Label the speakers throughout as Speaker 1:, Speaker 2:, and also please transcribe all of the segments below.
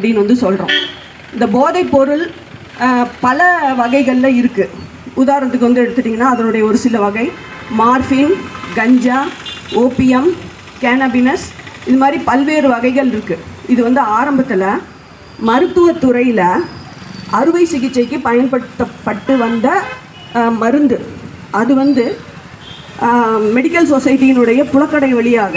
Speaker 1: அப்படின்னு வந்து சொல்கிறோம் இந்த போதைப் பொருள் பல வகைகளில் இருக்குது உதாரணத்துக்கு வந்து எடுத்துட்டிங்கன்னா அதனுடைய ஒரு சில வகை மார்ஃபின் கஞ்சா ஓபியம் கேனபினஸ் இது மாதிரி பல்வேறு வகைகள் இருக்குது இது வந்து ஆரம்பத்தில் மருத்துவத்துறையில் அறுவை சிகிச்சைக்கு பயன்படுத்தப்பட்டு வந்த மருந்து அது வந்து மெடிக்கல் சொசைட்டியினுடைய புலக்கடை வழியாக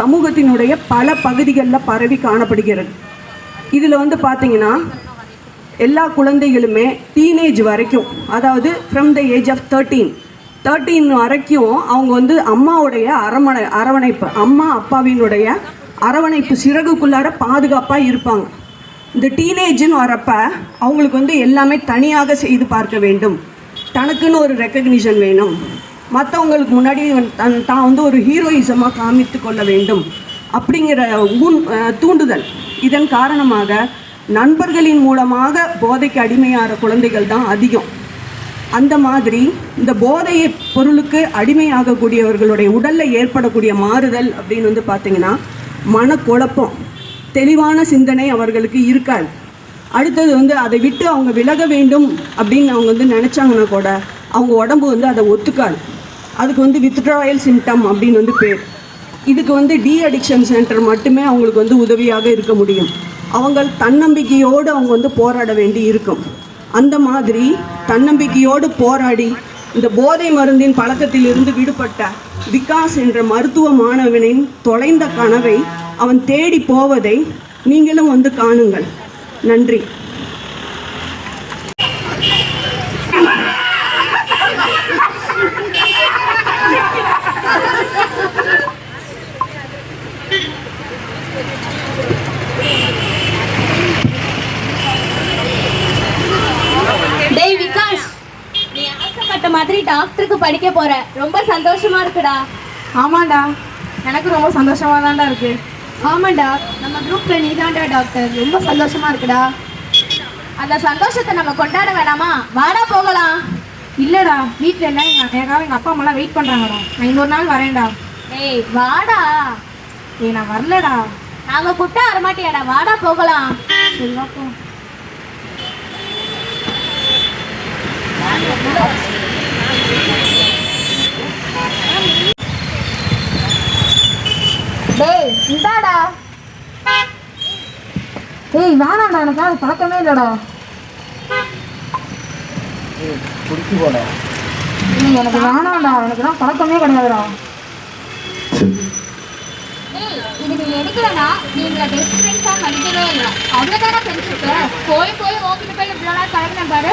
Speaker 1: சமூகத்தினுடைய பல பகுதிகளில் பரவி காணப்படுகிறது இதில் வந்து பார்த்தீங்கன்னா எல்லா குழந்தைகளுமே டீனேஜ் வரைக்கும் அதாவது from the age of thirteen thirteen வரைக்கும் அவங்க வந்து அம்மாவுடைய அரவணை அரவணைப்பு அம்மா அப்பாவினுடைய அரவணைப்பு சிறகுக்குள்ளார பாதுகாப்பாக இருப்பாங்க இந்த டீனேஜ்னு வரப்ப அவங்களுக்கு வந்து எல்லாமே தனியாக செய்து பார்க்க வேண்டும் தனக்குன்னு ஒரு ரெக்கக்னிஷன் வேணும் மற்றவங்களுக்கு முன்னாடி தன் தான் வந்து ஒரு ஹீரோயிசமாக காமித்து கொள்ள வேண்டும் அப்படிங்கிற ஊன் தூண்டுதல் இதன் காரணமாக நண்பர்களின் மூலமாக போதைக்கு அடிமையாகிற குழந்தைகள் தான் அதிகம் அந்த மாதிரி இந்த போதையை பொருளுக்கு அடிமையாகக்கூடியவர்களுடைய உடலில் ஏற்படக்கூடிய மாறுதல் அப்படின்னு வந்து பார்த்திங்கன்னா மனக்குழப்பம் தெளிவான சிந்தனை அவர்களுக்கு இருக்காது அடுத்தது வந்து அதை விட்டு அவங்க விலக வேண்டும் அப்படின்னு அவங்க வந்து நினச்சாங்கன்னா கூட அவங்க உடம்பு வந்து அதை ஒத்துக்காது அதுக்கு வந்து வித்ட்ராயல் சிம்டம் அப்படின்னு வந்து பேர் இதுக்கு வந்து டி அடிக்ஷன் சென்டர் மட்டுமே அவங்களுக்கு வந்து உதவியாக இருக்க முடியும் அவங்க தன்னம்பிக்கையோடு அவங்க வந்து போராட வேண்டி இருக்கும் அந்த மாதிரி தன்னம்பிக்கையோடு போராடி இந்த போதை மருந்தின் பழக்கத்தில் இருந்து விடுபட்ட விகாஸ் என்ற மருத்துவ மாணவனின் தொலைந்த கனவை அவன் தேடி போவதை நீங்களும் வந்து காணுங்கள் நன்றி
Speaker 2: மாதிரி டாக்டருக்கு படிக்க போற ரொம்ப சந்தோஷமா இருக்குடா
Speaker 3: ஆமாண்டா எனக்கு ரொம்ப சந்தோஷமா தான்டா இருக்கு
Speaker 2: ஆமாண்டா நம்ம குரூப்ல நீ தான்டா டாக்டர் ரொம்ப சந்தோஷமா இருக்குடா அந்த சந்தோஷத்தை நம்ம கொண்டாட வேணாமா வாடா போகலாம்
Speaker 3: இல்லடா வீட்டுல எல்லாம் எங்க எனக்காக எங்க அப்பா அம்மாலாம் வெயிட் பண்றாங்கடா நான் இன்னொரு நாள் வரேன்டா
Speaker 2: ஏய் வாடா
Speaker 3: ஏய் நான் வரலடா
Speaker 2: நாங்க கூப்பிட்டா வரமாட்டியாடா வாடா போகலாம்
Speaker 3: சரி
Speaker 4: டேய் இந்தாடா ஏய் வேணாம்டா எனக்கு அது பழக்கமே இல்லைடா குடிச்சு போடா எனக்கு வேணாம்டா எனக்கு தான் பழக்கமே கிடையாதுடா
Speaker 2: இது நீ எடுக்கலனா நீங்கள பெஸ்ட் ஃப்ரெண்ட்ஸாக மதிக்கவே இல்லை அவ்வளோதானே போய் போய் ஓகே போய் இவ்வளோ நாள் பாரு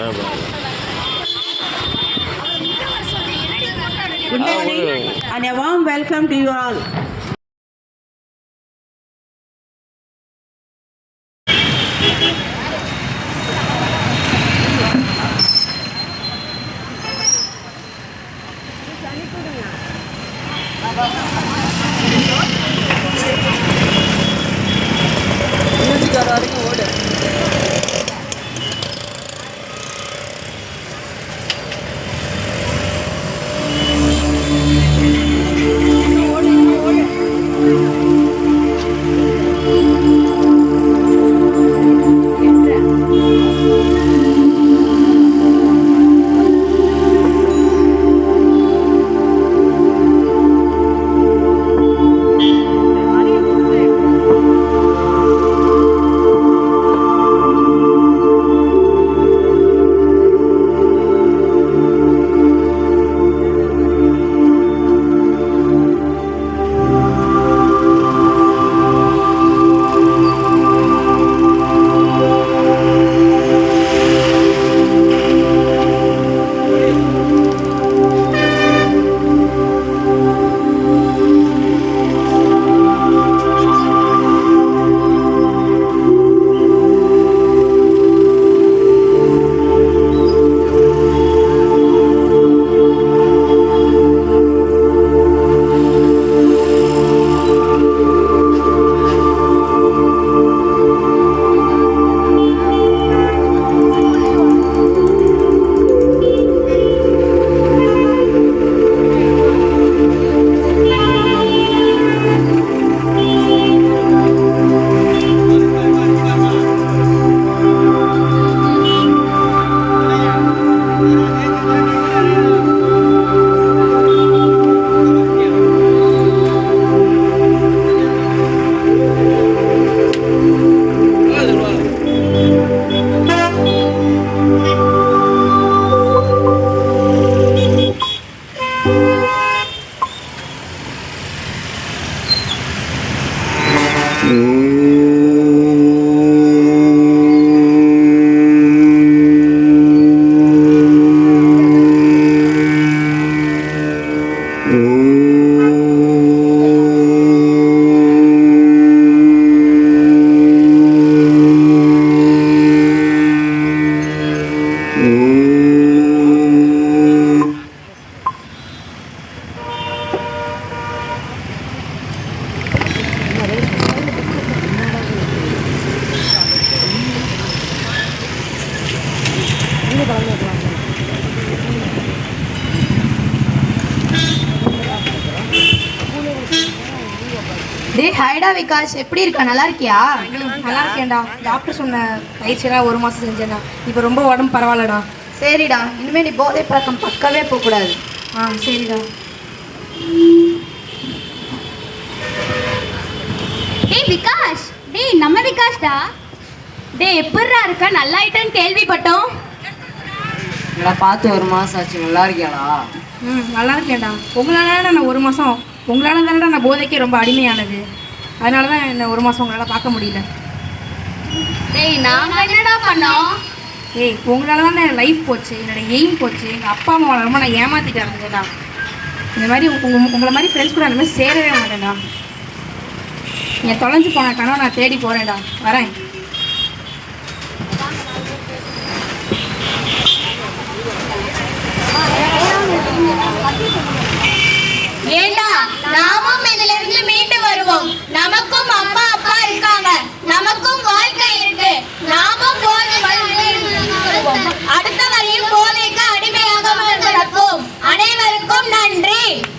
Speaker 2: Good
Speaker 5: morning and a warm welcome to you all.
Speaker 6: டே ஹைடா விகாஷ் எப்படி இருக்க நல்லா இருக்கியா
Speaker 3: நல்லா இருக்கேன்டா டாக்டர் சொன்ன பயிற்சியெல்லாம் ஒரு மாதம் செஞ்சேன்டா இப்போ ரொம்ப உடம்பு பரவாயில்லடா
Speaker 6: சரிடா இனிமேல் நீ போதை பழக்கம் பக்கவே போகக்கூடாது
Speaker 3: ஆ சரிடா
Speaker 2: டேய் விகாஷ் டேய் நம்ம விகாஷ்டா டேய் எப்படிடா இருக்க நல்லா கேள்விப்பட்டோம்
Speaker 7: நல்லா பார்த்து ஒரு மாதம் ஆச்சு நல்லா இருக்கியாடா
Speaker 3: ம் நல்லா இருக்கேன்டா உங்களால நான் ஒரு மாதம் உங்களால் தானடா நான் போதைக்கு ரொம்ப அடிமையானது அதனால தான் என்ன ஒரு மாதம் உங்களால் பார்க்க முடியல
Speaker 2: ஏய் என்னடா
Speaker 3: ஏய் உங்களால் தான் என் லைஃப் போச்சு என்னோட எய்ம் போச்சு எங்கள் அப்பா அம்மா ரொம்ப நான் ஏமாற்றிட்டாருங்கண்ணா இந்த மாதிரி உங்கள் உங்களை மாதிரி ஃப்ரெண்ட்ஸ் கூட அந்த மாதிரி சேரவே மாட்டேண்ணா நீங்கள் தொலைஞ்சு போன கனவு நான் தேடி போகிறேன்டா வரேன் Thank
Speaker 2: ஏண்டா நாமும் இதிலிருந்து இருந்து மீண்டு வருவோம் நமக்கும் அம்மா அப்பா இருக்காங்க நமக்கும் வாழ்க்கை இருக்கு நாமும் அடுத்த அடுத்தவரையும் போதைக்கு அடிமையாக நடப்போம் அனைவருக்கும் நன்றி